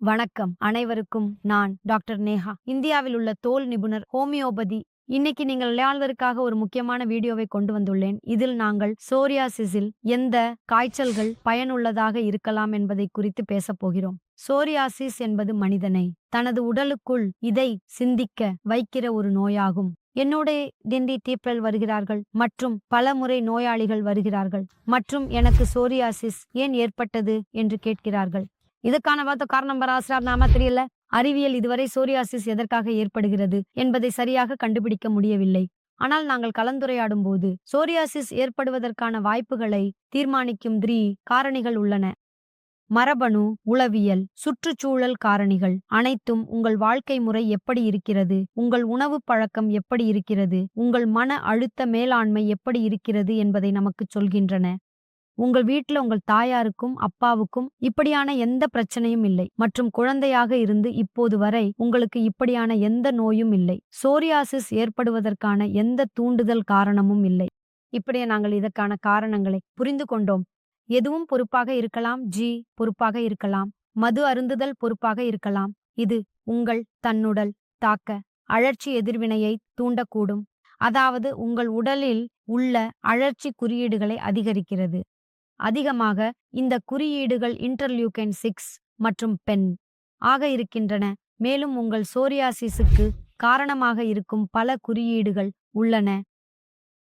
வணக்கம். அனைவருக்கும் நான் டாக்டர் நேஹா. இந்தியாவில் உள்ள தோல் நிபுணர் ஹோமியோபதி. இன்னைக்கு நீங்கள் விளையாடுவதற்காக ஒரு முக்கியமான வீடியோவை கொண்டு வந்துள்ளேன். இதில் நாங்கள் சோரியாசிஸில் எந்த காய்ச்சல்கள் பயனுள்ளதாக இருக்கலாம் என்பதை குறித்து பேசப் போகிறோம். சோரியாசிஸ் என்பது மனிதனை தனது உடலுக்குள் இதை சிந்திக்க வைக்கிற ஒரு நோயாகும். என்னோட திண்டி டீப்பல் வருகிறார்கள் மற்றும் பல முறை நோயாளிகள் வருகிறார்கள். மற்றும் எனக்கு சோரியாசிஸ் ஏன் ஏற்பட்டது என்று கேட்கிறார்கள். இதுக்கான காரணம் பராசரா நாம தெரியல. அறிவியல் இதுவரை சோரியாசிஸ் எதற்காக ஏற்படுகிறது என்பதை சரியாக கண்டுபிடிக்க முடியவில்லை. ஆனால் நாங்கள் கலந்துரையாடும் போது சோரியாசிஸ் ஏற்படுவதற்கான வாய்ப்புகளை தீர்மானிக்கும் த்ரீ காரணிகள் உள்ளன. மரபணு உளவியல் சுற்றுச்சூழல் காரணிகள் அனைத்தும் உங்கள் வாழ்க்கை முறை எப்படி இருக்கிறது உங்கள் உணவு பழக்கம் எப்படி இருக்கிறது உங்கள் மன அழுத்த மேலாண்மை எப்படி இருக்கிறது என்பதை நமக்கு சொல்கின்றன. உங்கள் வீட்டில் உங்கள் தாயாருக்கும் அப்பாவுக்கும் இப்படியான எந்த பிரச்சனையும் இல்லை. மற்றும் குழந்தையாக இருந்து இப்போது வரை உங்களுக்கு இப்படியான எந்த நோயும் இல்லை. சோரியாசிஸ் ஏற்படுவதற்கான எந்த தூண்டுதல் காரணமும் இல்லை. இப்படியே நாங்கள் இதற்கான காரணங்களை புரிந்து கொண்டோம். எதுவும் பொறுப்பாக இருக்கலாம். ஜி பொறுப்பாக இருக்கலாம். மது அருந்துதல் பொறுப்பாக இருக்கலாம். இது உங்கள் தன்னுடல் தாக்க அழற்சி எதிர்வினையை தூண்டக்கூடும். அதாவது உங்கள் உடலில் உள்ள அழற்சி குறியீடுகளை அதிகரிக்கிறது. அதிகமாக இந்த குறியீடுகள் இன்டர்லியூகன் சிக்ஸ் மற்றும் பென் ஆக இருக்கின்றன. மேலும் உங்கள் சோரியாசிஸுக்கு காரணமாக இருக்கும் பல குறியீடுகள் உள்ளன.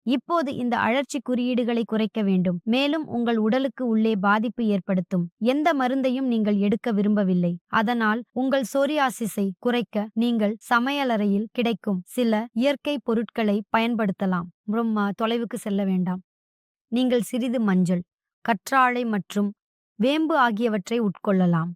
இப்போது இந்த அழற்சி குறியீடுகளை குறைக்க வேண்டும். மேலும் உங்கள் உடலுக்கு உள்ளே பாதிப்பு ஏற்படுத்தும். எந்த மருந்தையும் நீங்கள் எடுக்க விரும்பவில்லை. அதனால் உங்கள் சோரியாசிஸை குறைக்க நீங்கள் சமையலறையில் கிடைக்கும் சில இயற்கை பொருட்களை பயன்படுத்தலாம். ரொம்ப தொலைவுக்கு செல்ல வேண்டாம். நீங்கள் சிறிது மஞ்சள் கற்றாழை மற்றும் வேம்பு ஆகியவற்றை உட்கொள்ளலாம்.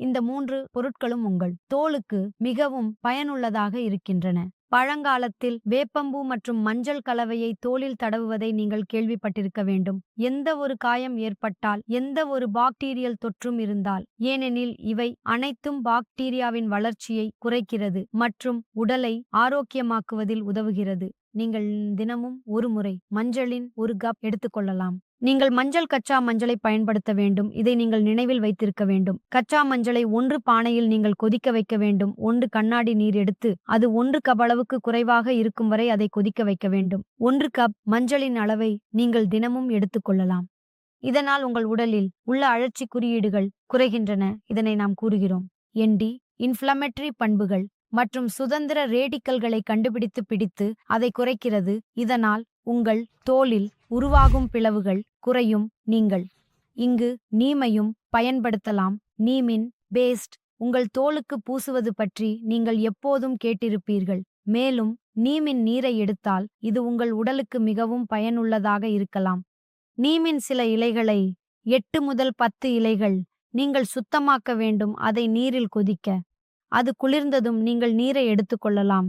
இந்த மூன்று பொருட்களும் உங்கள் தோலுக்கு மிகவும் பயனுள்ளதாக இருக்கின்றன. பழங்காலத்தில் வேப்பம்பூ மற்றும் மஞ்சள் கலவையை தோலில் தடவுவதை நீங்கள் கேள்விப்பட்டிருக்க வேண்டும். எந்த ஒரு காயம் ஏற்பட்டால் எந்த ஒரு பாக்டீரியல் தொற்றும் இருந்தால் ஏனெனில் இவை அனைத்தும் பாக்டீரியாவின் வளர்ச்சியை குறைக்கிறது மற்றும் உடலை ஆரோக்கியமாக்குவதில் உதவுகிறது. நீங்கள் தினமும் ஒரு முறை மஞ்சளின் ஒரு கப் எடுத்துக்கொள்ளலாம் நீங்கள் மஞ்சள் கச்சா மஞ்சளை பயன்படுத்த வேண்டும். இதை நீங்கள் நினைவில் வைத்திருக்க வேண்டும். கச்சா மஞ்சளை ஒன்று பானையில் நீங்கள் கொதிக்க வைக்க வேண்டும். ஒன்று கண்ணாடி நீர் எடுத்து அது ஒன்று கப் அளவுக்கு குறைவாக இருக்கும் வரை அதை கொதிக்க வைக்க வேண்டும். ஒன்று கப் மஞ்சளின் அளவை நீங்கள் தினமும் எடுத்துக்கொள்ளலாம் இதனால் உங்கள் உடலில் உள்ள அழற்சி குறியீடுகள் குறைகின்றன. இதனை நாம் கூறுகிறோம். என்டி இன்ஃப்ளமேட்டரி பண்புகள் மற்றும் சுதந்திர ரேடிக்கல்களை கண்டுபிடித்து பிடித்து அதை குறைக்கிறது. இதனால் உங்கள் தோலில் உருவாகும் பிளவுகள் குறையும் நீங்கள். இங்கு நீமையும் பயன்படுத்தலாம். நீமின் பேஸ்ட் உங்கள் தோலுக்கு பூசுவது பற்றி நீங்கள் எப்போதும் கேட்டிருப்பீர்கள். மேலும் நீமின் நீரை எடுத்தால் இது உங்கள் உடலுக்கு மிகவும் பயனுள்ளதாக இருக்கலாம். நீமின் சில இலைகளை எட்டு முதல் பத்து இலைகள் நீங்கள் சுத்தமாக்க வேண்டும். அதை நீரில் கொதிக்க. அது குளிர்ந்ததும் நீங்கள் நீரை எடுத்துக்கொள்ளலாம்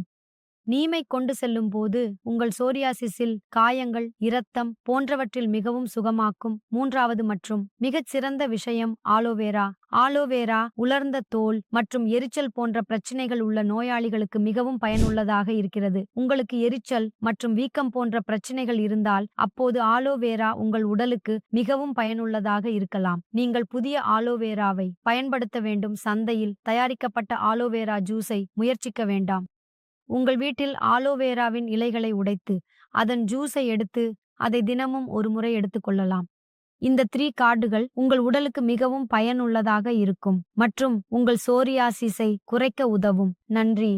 நீமை கொண்டு செல்லும் போது உங்கள் சோரியாசிஸில் காயங்கள் இரத்தம் போன்றவற்றில் மிகவும் சுகமாக்கும். மூன்றாவது மற்றும் மிகச் சிறந்த விஷயம் ஆலோவேரா. ஆலோவேரா உலர்ந்த தோல் மற்றும் எரிச்சல் போன்ற பிரச்சனைகள் உள்ள நோயாளிகளுக்கு மிகவும் பயனுள்ளதாக இருக்கிறது. உங்களுக்கு எரிச்சல் மற்றும் வீக்கம் போன்ற பிரச்சனைகள் இருந்தால் அப்போது ஆலோவேரா உங்கள் உடலுக்கு மிகவும் பயனுள்ளதாக இருக்கலாம். நீங்கள் புதிய ஆலோவேராவை பயன்படுத்த வேண்டும். சந்தையில் தயாரிக்கப்பட்ட ஆலோவேரா ஜூஸை முயற்சிக்க வேண்டாம். உங்கள் வீட்டில் ஆலோவேராவின் இலைகளை உடைத்து அதன் ஜூஸை எடுத்து அதை தினமும் ஒரு முறை எடுத்துக்கொள்ளலாம் இந்த த்ரீ கார்டுகள் உங்கள் உடலுக்கு மிகவும் பயனுள்ளதாக இருக்கும் மற்றும் உங்கள் சோரியாசிஸை குறைக்க உதவும். நன்றி.